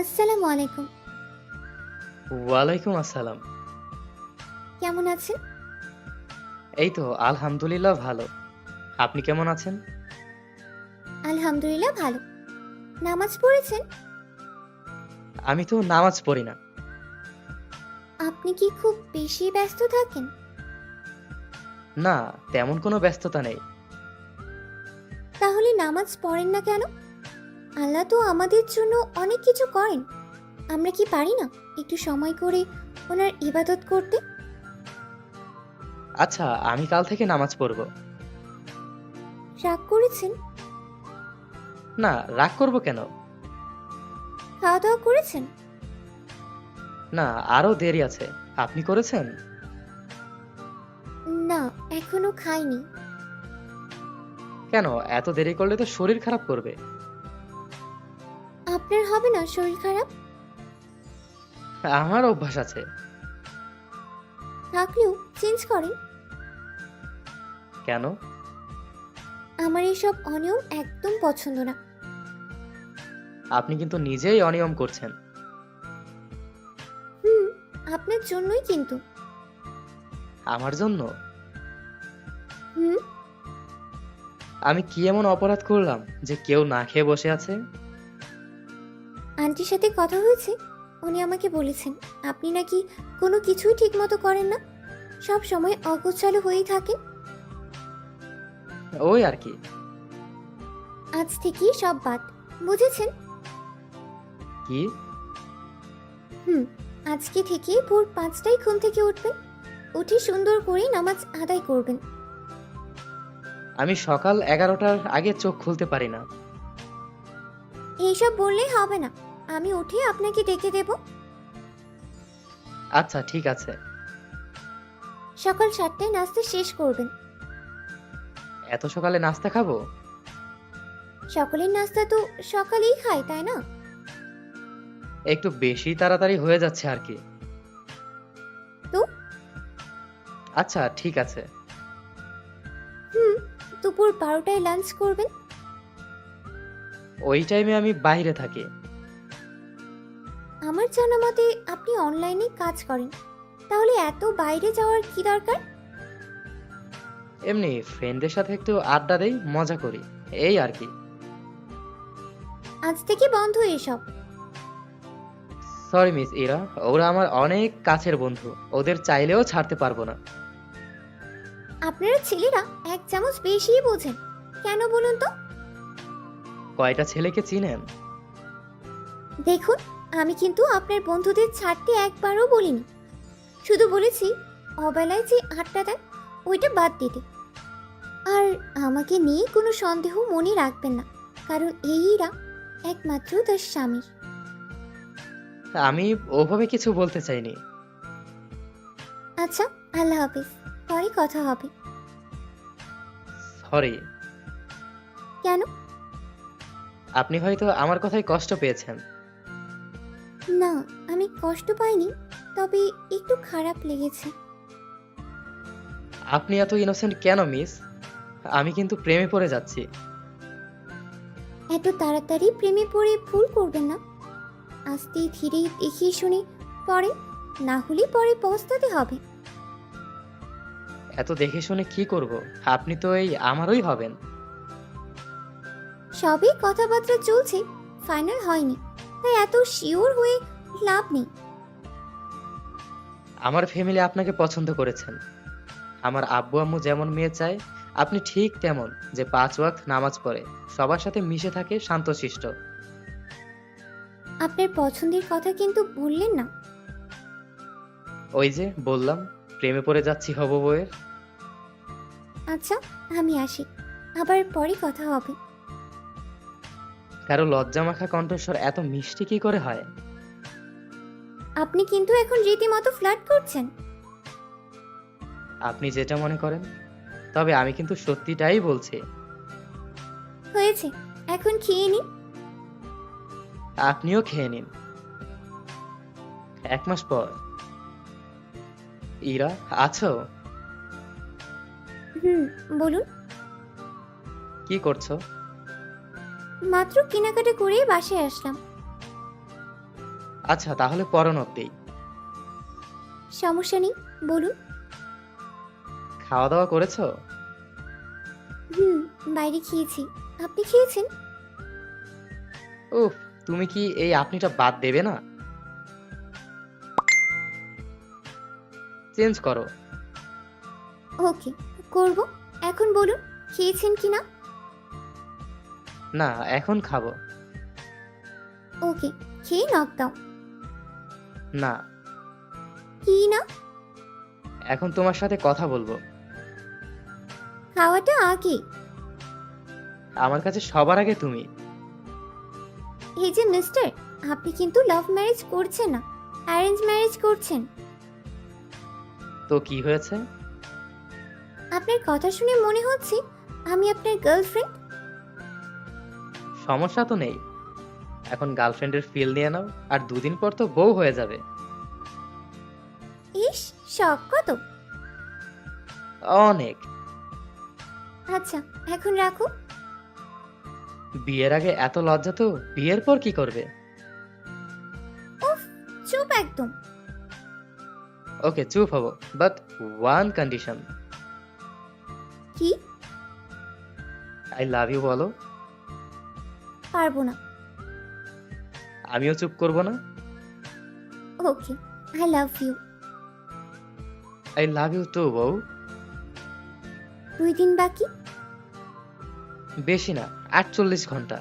আসসালামু আলাইকুম। ওয়ালাইকুম আসসালাম। কেমন আছেন? এই তো আলহামদুলিল্লাহ ভালো। আপনি কেমন আছেন? আলহামদুলিল্লাহ ভালো। নামাজ পড়েছেন? আমি তো নামাজ পড়ি না। আপনি কি খুব বেশি ব্যস্ত থাকেন? না তেমন কোনো ব্যস্ততা নেই। তাহলে নামাজ পড়েন না কেন? আল্লাহ তো আমাদের জন্য অনেক কিছু করেন। আমরা কি পারি না একটু সময় করে ওনার ইবাদত করতে? আচ্ছা আমি কাল থেকে নামাজ পড়ব। রাগ করেছেন? না রাগ করব কেন? খাওয়া দাওয়া করেছেন? না আরও দেরি আছে। আপনি করেছেন? না এখনও খাইনি। কেন? এত দেরি করলে তো শরীর খারাপ করবে। আপনার হবে না শরীর খারাপ? আমার অভ্যাস আছে। থাকলেও চেঞ্জ করেন। কেন? আমার এসব অনিয়ম একদম পছন্দ না। আপনি কিন্তু নিজেই অনিয়ম করছেন। হুম আপনার জন্যই কিন্তু। আমার জন্য? হুম। আমি কি এমন অপরাধ করলাম যে কেউ না খেয়ে বসে আছে? আন্টির সাথে কথা হয়েছে? উনি আমাকে বলেছেন আপনি নাকি কোনো কিছুই ঠিকমতো করেন না। সব সময় অগোছালো হয়েই থাকেন ওই আর কি। আজ থেকেই সব বাদ বুঝেছেন? কি? হুম আজকে থেকে ভোর পাঁচটায় ঘুম থেকে উঠবেন। উঠে সুন্দর করে নামাজ আদায় করবেন। আমি সকাল এগারোটার আগে চোখ খুলতে পারি না। এইসব বললেই হবে না। আমি উঠে আপনাকে ডেকে দেব। আচ্ছা ঠিক আছে। সকাল সাতটায় নাস্তা শেষ করবেন। এত সকালে নাস্তা খাব? সকালের নাস্তা তো সকালেই খায় তাই না? একটু বেশি তাড়াতাড়ি হয়ে যাচ্ছে আর কি। তো? আচ্ছা ঠিক আছে। হুম দুপুর বারোটায় লাঞ্চ করবেন। ওই টাইমে আমি বাইরে থাকি। আমার জানা মতে আপনি অনলাইনে কাজ করেন। তাহলে এত বাইরে যাওয়ার কি দরকার? এমনি ফ্রেন্ডদের সাথে একটু আড্ডা দেই মজা করি এই আর কি। আজ থেকে বন্ধ এসব। সরি মিস ইরা ওরা আমার অনেক কাছের বন্ধু ওদের চাইলেও ছাড়তে পারব না। আপনারা ছেলেরা এক চামচ বেশিই বোঝেন কেন বলুন তো? কয়টা ছেলেকে চিনেন? দেখুন আমি কিন্তু আপনার বন্ধুদের ছাড়তে একবারও বলিনি। শুধু বলেছি অবেলায় যে আটটা দেন ওইটা বাদ দিতে। আর আমাকে নিয়ে কোনো সন্দেহ মনে রাখবেন না কারণ এইরা একমাত্র তার স্বামীর। আমি ওভাবে কিছু বলতে চাইনি। আচ্ছা আল্লাহ হাফিজ পরে কথা হবে। সরি। কেন? আপনি হয়তো আমার কথায় কষ্ট পেয়েছেন। না আমি কষ্ট পাইনি তবে একটু খারাপ লেগেছে। আপনি এত ইনোসেন্ট কেন মিস আমি কিন্তু প্রেমে পড়ে যাচ্ছি। এত তাড়াতাড়ি প্রেমে পড়ে ভুল করবেন না। আস্তে ধীরে দেখিয়ে শুনে পরে না হলে পরে পস্তাতে হবে। এত দেখে শুনে কি করব? আপনি তো এই আমারই হবেন। সবই কথাবার্তা চলছে ফাইনাল হয়নি। তাই এত শিওর হয়ে লাভ নেই। আমার ফ্যামিলি আপনাকে পছন্দ করেছেন। আমার আব্বু আম্মু যেমন মেয়ে চায় আপনি ঠিক তেমন যে পাঁচ ওয়াক্ত নামাজ পড়ে সবার সাথে মিশে থাকে শান্তশিষ্ট। আপনার পছন্দের কথা কিন্তু বললেন না। ওই যে বললাম প্রেমে পড়ে যাচ্ছি হব বউয়ের। আচ্ছা আমি আসি। আবার পরে কথা হবে। কারও লজ্জামাখা কণ্ঠস্বর এত মিষ্টি কি করে হয়? আপনি কিন্তু এখন রীতিমতো ফ্লার্ট করছেন। আপনি যেটা মনে করেন তবে আমি কিন্তু সত্যিটাই বলছি। হয়েছে এখন খেয়ে নিন। আপনিও খেয়ে নিন। এক মাস পর। ইরা আছো? হুম বলুন। কি করছ? মাত্র কেনাকাটা করে বাসায় আসলাম। আচ্ছা তাহলে পরনক দেই সমস্যা নেই বলুন। খাওয়া দাওয়া করেছ? হুম বাইরে খেয়েছি। আপনি খেয়েছেন? উফ তুমি কি এই আপনিটা বাদ দেবে না? চেঞ্জ করো। ওকে করব। এখন বলুন খেয়েছেন কি না না এখন খাব। ওকে খেয়ে নক দাও না। কি না? এখন তোমার সাথে কথা বলব। খাওয়াটা আগে। আমার কাছে সবার আগে তুমি। এই যে মিস্টার আপনি কিন্তু লাভ ম্যারেজ করছেন না অ্যারেঞ্জ ম্যারেজ করছেন। তো কি হয়েছে? আপনার কথা শুনে মনে হচ্ছে আমি আপনার গার্লফ্রেন্ড সমস্যা তো নেই। এখন গার্লফ্রেন্ডের ফিল নিয়ে নাও আর দুদিন পর তো বউ হয়ে যাবে। ইস শখ কত? অনেক। আচ্ছা এখন রাখো। বিয়ের আগে এত লজ্জা তো বিয়ের পর কি করবে? উফ চুপ একদম। ওকে চুপ হব বাট ওয়ান কন্ডিশন কি? আই লাভ ইউ বলো। পারব না। আমিও চুপ করব না? Okay I love you I love you too বউ। দুই দিন বাকি? বেশি না আটচল্লিশ ঘণ্টা।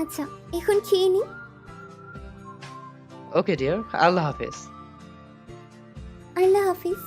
আচ্ছা এখন খেয়ে নিই ওকে ডিয়ার আল্লাহ হাফেজ। আল্লাহ হাফিজ।